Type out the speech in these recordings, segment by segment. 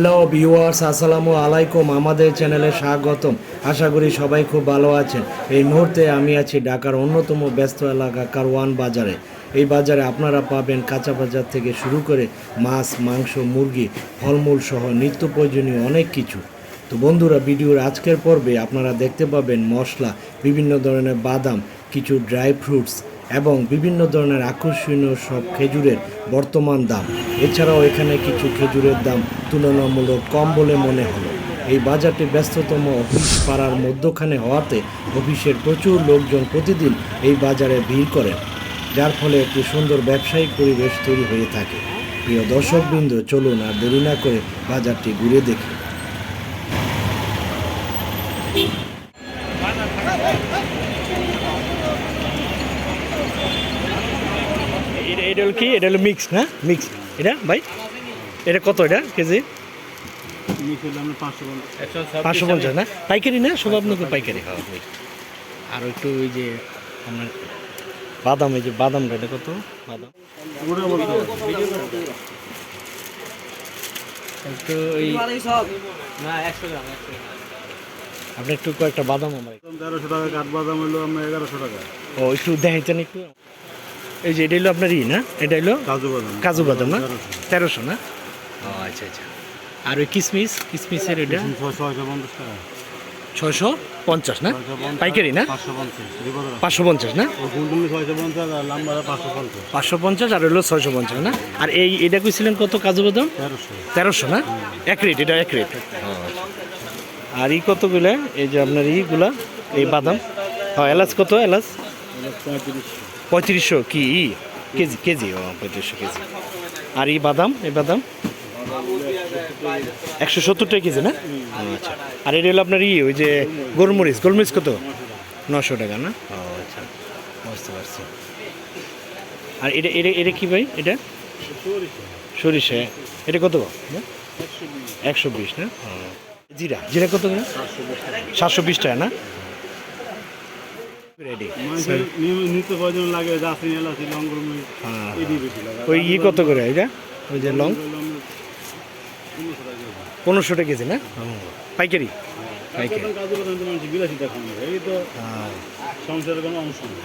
Hello viewers আসসালামু আলাইকুম। আমাদের চ্যানেলে স্বাগতম। আশা করি সবাই খুব ভালো আছেন। এই মুহূর্তে আমি আছি ঢাকার অন্যতম ব্যস্ত এলাকা কারওয়ান বাজারে। এই বাজারে আপনারা পাবেন কাঁচা বাজার থেকে শুরু করে মাছ, মাংস, মুরগি, ফলমূল সহ নিত্য প্রয়োজনীয় অনেক কিছু। তো বন্ধুরা, ভিডিওর আজকের পর্বে আপনারা দেখতে পাবেন মশলা, বিভিন্ন ধরনের বাদাম, কিছু ড্রাই ফ্রুটস এবং বিভিন্ন ধরনের আকর্ষণীয় সব খেজুরের বর্তমান দাম। এছাড়াও এখানে কিছু খেজুরের দাম তুলনামূলক কম বলে মনে হলো। এই বাজারটি ব্যস্ততম অফিস পাড়ার মধ্যখানে হওয়াতে অফিসের প্রচুর লোকজন প্রতিদিন এই বাজারে ভিড় করেন, যার ফলে একটি সুন্দর ব্যবসায়িক পরিবেশ তৈরি হয়ে থাকে। প্রিয় দর্শকবৃন্দ, চলুন আর দেরি না করে বাজারটি ঘুরে দেখি। এটা হলো কি? এটা হলো মিক্স না? মিক্স এটা ভাই? এটা কত এটা কেজি? পাঁচশো পঞ্চাশ। না? পাইকারি না? সব আপনাদের পাইকারি খাওয়া হয়। আর একটু ওই যে আপনার বাদাম এই যে বাদামটা এটা কত? বাদাম। একটু ওই আপনি একটু কয়েকটা বাদাম আমার তেরোশো টাকা কাঠবাদাম হইল আমরা এগারোশো টাকা। ও একটু দেখাইতেন একটু। এই যে এটা হলো আপনার ই না? এটা হলো কাজু বাদাম। কাজু বাদাম না? তেরোশো না? ও আচ্ছা আচ্ছা। আর ওই কিসমিস? কিসমিসের এটা? ছয়শো পঞ্চাশ না? পাইকারি না? পাঁচশো পঞ্চাশ না? ছয়শো পঞ্চাশ আর লাম্বারে পাঁচশো পঞ্চাশ। পাঁচশো পঞ্চাশ আর হলো ছয়শো পঞ্চাশ না? আর এই এটা কইছিলেন কত কাজু বাদাম? তেরোশো। তেরোশো না? এক রেট এটা এক রেট। আর ই কতগুলো? এই যে আপনার ইগুলা এই বাদাম। হ্যাঁ এলাচ কত এলাচ পঁয়ত্রিশশো। পঁয়ত্রিশশো কি? ই, কেজি কেজি, ও, পঁয়ত্রিশশো কেজি। আর এই বাদাম এই বাদাম? একশো সত্তর টাকা কেজি, না? আচ্ছা। আর এটা হলো আপনার ই, ওই যে গোলমরিচ গোলমরিচ কত? নশো টাকা, না? ও আচ্ছা। বুঝতে পারছি। আর এটা এটা এটা কী ভাই, এটা? সরিষা এটা কত? একশো বিশ, না? জিরা জিরা কত? সাতশো বিশ টাকা, না? রেডি। নিত্য প্রয়োজন লাগে জাফরিন এলাচি লঙ্গর হ্যাঁ। ওই ই কত করে এটা? ওই যে লং? পনেরোশো টাকা কেজি। না? পাইকারি? পাইকারি। হ্যাঁ।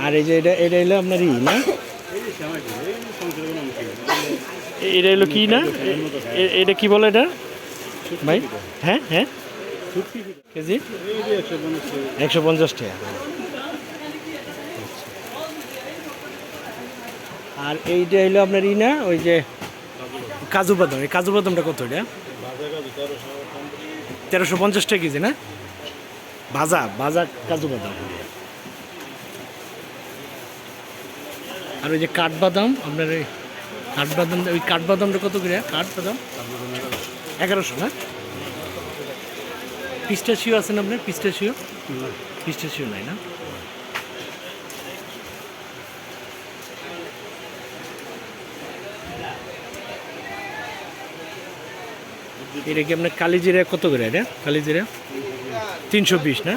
আর এই যে এটা এটা হলো আপনার ই না? এটা হলো কি না? এটা কি বলে এটা? ভাই? হ্যাঁ হ্যাঁ। কেজি? একশো পঞ্চাশ টাকা। একশো পঞ্চাশ টাকা আর এইটা হলো আপনার ই না ওই যে কাজু বাদাম। এই কাজু বাদামটা কত এটা? তেরোশো পঞ্চাশ। তেরোশো পঞ্চাশ টাকা কেজি না? ভাজা ভাজা কাজু বাদাম। আর ওই যে কাঠবাদাম আপনার ওই কাঠবাদাম ওই কাঠবাদামটা কত করে? কাঠবাদাম এগারোশো না? পিস্টাশিও আছেন আপনার? পিস্টাশিও পিস্টাশিও নাই না? এটা কি আপনার কালিজিরা কত করে এটা? কালিজিরা? তিনশো বিশ, না?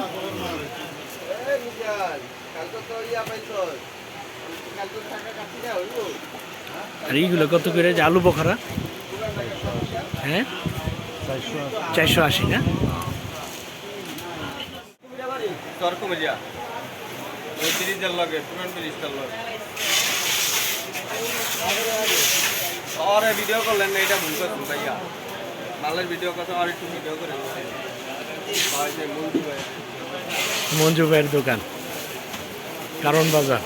আর এইগুলো কত করে? যে আলু বখারা? হ্যাঁ? চারশো আশি। না? ভিডিও করলেন এটা ভুল করছেন, ভাইয়া। মঞ্জু ভাইয়ের। দোকান, কারণ বাজার।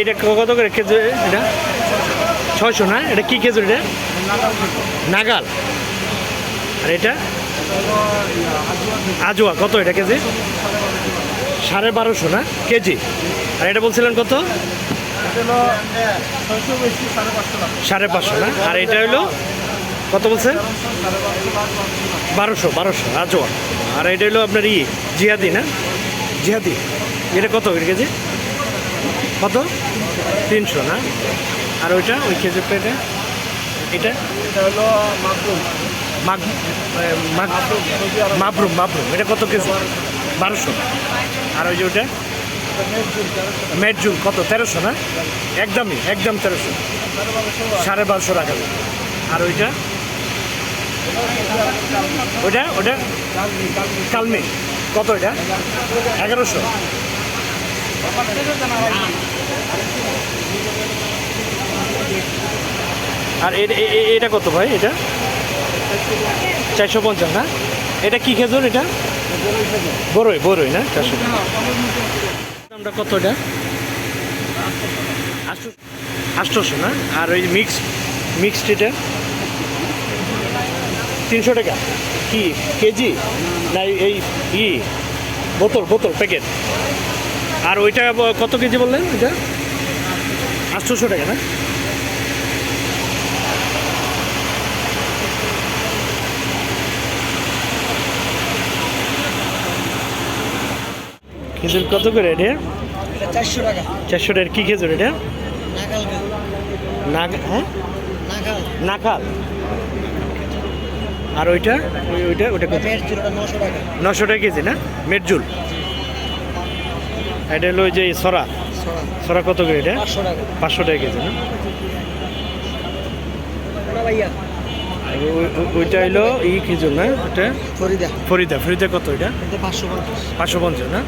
এটা করে এটা? ছয়শো না? এটা কি কেজি এটা? নাগাল। আর এটা? আজোয়া, কত এটা কেজি? সাড়ে বারোশো না? কেজি। আর এটা বলছিলেন কত? সাড়ে পাঁচশো না? আর এটা হলো? কত বলছেন বারোশো বারোশো, আজোয়া। আর এটা হলো আপনার ই জিহাদি না? জিহাদি এটা কত এটা কেজি? কত? তিনশো না? আর ওইটা, ওই কেজি এটা এটা? এটা হলো মাশরুম মাগ মাবরুম মাবরুম। এটা কত কেজি? বারোশো। আর ওই যে ওটা? মেটজুল কত? তেরোশো না? একদমই, একদম তেরোশো। সাড়ে বারোশো টাকা আর ওইটা? ওইটা? ওটা কালমি। কত এটা? এগারোশো। আর এটা কত ভাই, এটা? চারশো পঞ্চাশ, না? এটা কি খেজুর এটা? বড়ই বড়ই না? চারশো দামটা কত এটা আটশো- আটশোশো, না? আর ওই মিক্স মিক্সড এটা? তিনশো টাকা। কি? কেজি? না, এই ই, বোতল বোতল, প্যাকেট। আর ওইটা কত কেজি বললেন ওইটা? আটশোশো টাকা, না? খেজুর কত করে এটা? চারশো টাকা। চারশো টাকার কি খেজুর এটা? হ্যাঁ? আর ওইটা? ওই ওইটা ওইটা কত? নশো টাকা। কেজি না? মেটজুল এটা হলো ওই যে সরা। সরা। কত করে এটা? পাঁচশো টাকা। কেজি না? ওইটা হলো ই খেজুর না? ওটা? ফরিদা। ফরিদা। ফরিদা কত এটা পাঁচশো পঞ্চাশ। পাঁচশো পঞ্চাশ না?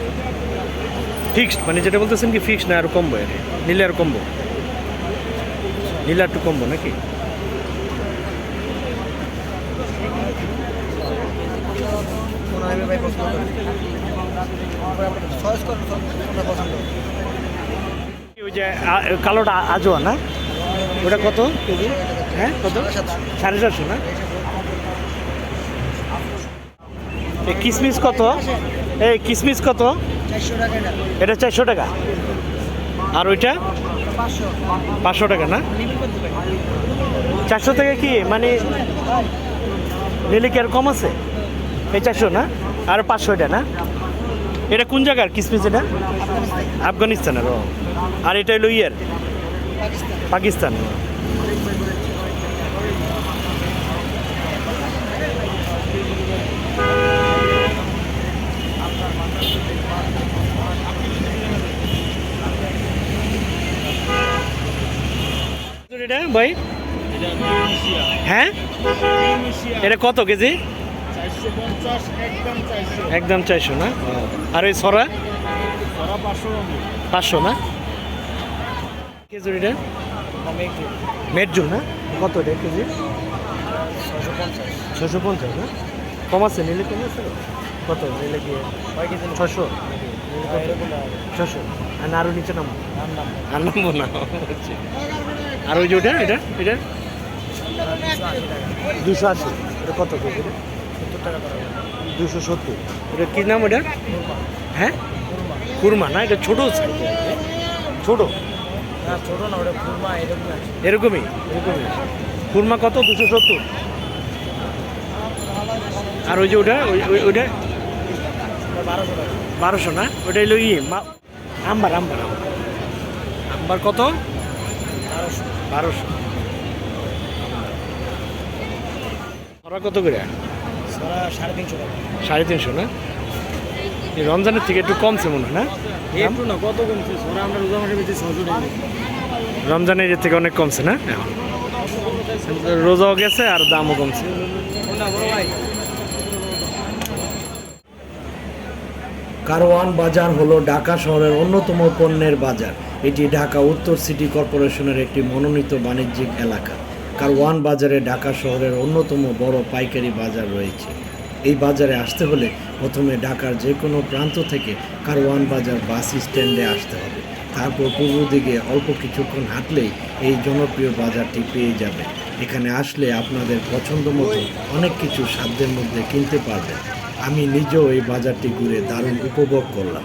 ফিক্সড মানে যেটা বলতেছেন কি, ফিক্সড না, আর কমবো এটা নিলে আর কমবো। নিলে একটু কমবো নাকি? ওই যে কালোটা আজোয়া না? ওটা কত কেজি? হ্যাঁ কত? সাড়ে চারশো না? কিসমিস কত? এই কিসমিস কত? এটা। চারশো টাকা? আর ওইটা? পাঁচশো টাকা না? চারশো থেকে কি? মানে নিলে কি আর কম আছে? এই চারশো না? আর পাঁচশো এটা না? এটা কোন জায়গার? কিসমিস এটা? আফগানিস্তানের। ও। আর এটা হলো ইয়ের? পাকিস্তান এটা ভাই? হ্যাঁ? এটা কত কেজি? একদম চারশো। না? আর ওই সরা? পাঁচশো না? কেজি এটা মেটজুল না? কত এটা কেজি? ছশো পঞ্চাশ না? কম আছে নিলে কম কত? নিলে কি? ছশো ছশো আর আরও নিচে নামবো? আর নামবো। না? আর ওই যে ওটা এটা এটা? দুশো আশি। এটা কত দুশো সত্তর। এটা কী নাম ওটা? হ্যাঁ? কুরমা না? এটা ছোটো size ছোটো। না ছোটো না ওটা খুরমা এরকম এরকমই? এরকমই। কুরমা কত? দুশো সত্তর। আর ওই যে ওটা ওই ওই- ওইটা বারোশো বারোশো না? ওটা হলো ইয়ে আম্বার আম্বার। আম্বার কত? বারোশো। কত করে? সাড়ে তিনশো সাড়ে তিনশো না? এই রমজানের থেকে একটু কমছে মনে হয় না? একটু না কত কমছে? আমরা রোজা মাসে বেশি ছশো রমজানের এর থেকে অনেক কমছে না? রোজাও গেছে আর দামও কমছে। কারওয়ান বাজার হলো ঢাকা শহরের অন্যতম পণ্যের বাজার। এটি ঢাকা উত্তর সিটি কর্পোরেশনের একটি মনোনীত বাণিজ্যিক এলাকা। কারওয়ান বাজারে ঢাকা শহরের অন্যতম বড় পাইকারি বাজার রয়েছে। এই বাজারে আসতে হলে প্রথমে ঢাকার যে কোনো প্রান্ত থেকে কারওয়ান বাজার বাস স্ট্যান্ডে আসতে হবে। তারপর পূর্ব দিকে অল্প কিছুক্ষণ হাঁটলেই এই জনপ্রিয় বাজারটি পেয়ে যাবে। এখানে আসলে আপনাদের পছন্দ মতো অনেক কিছু সাধ্যের মধ্যে কিনতে পারবেন। আমি নিজেও এই বাজারটি ঘুরে দারুণ উপভোগ করলাম।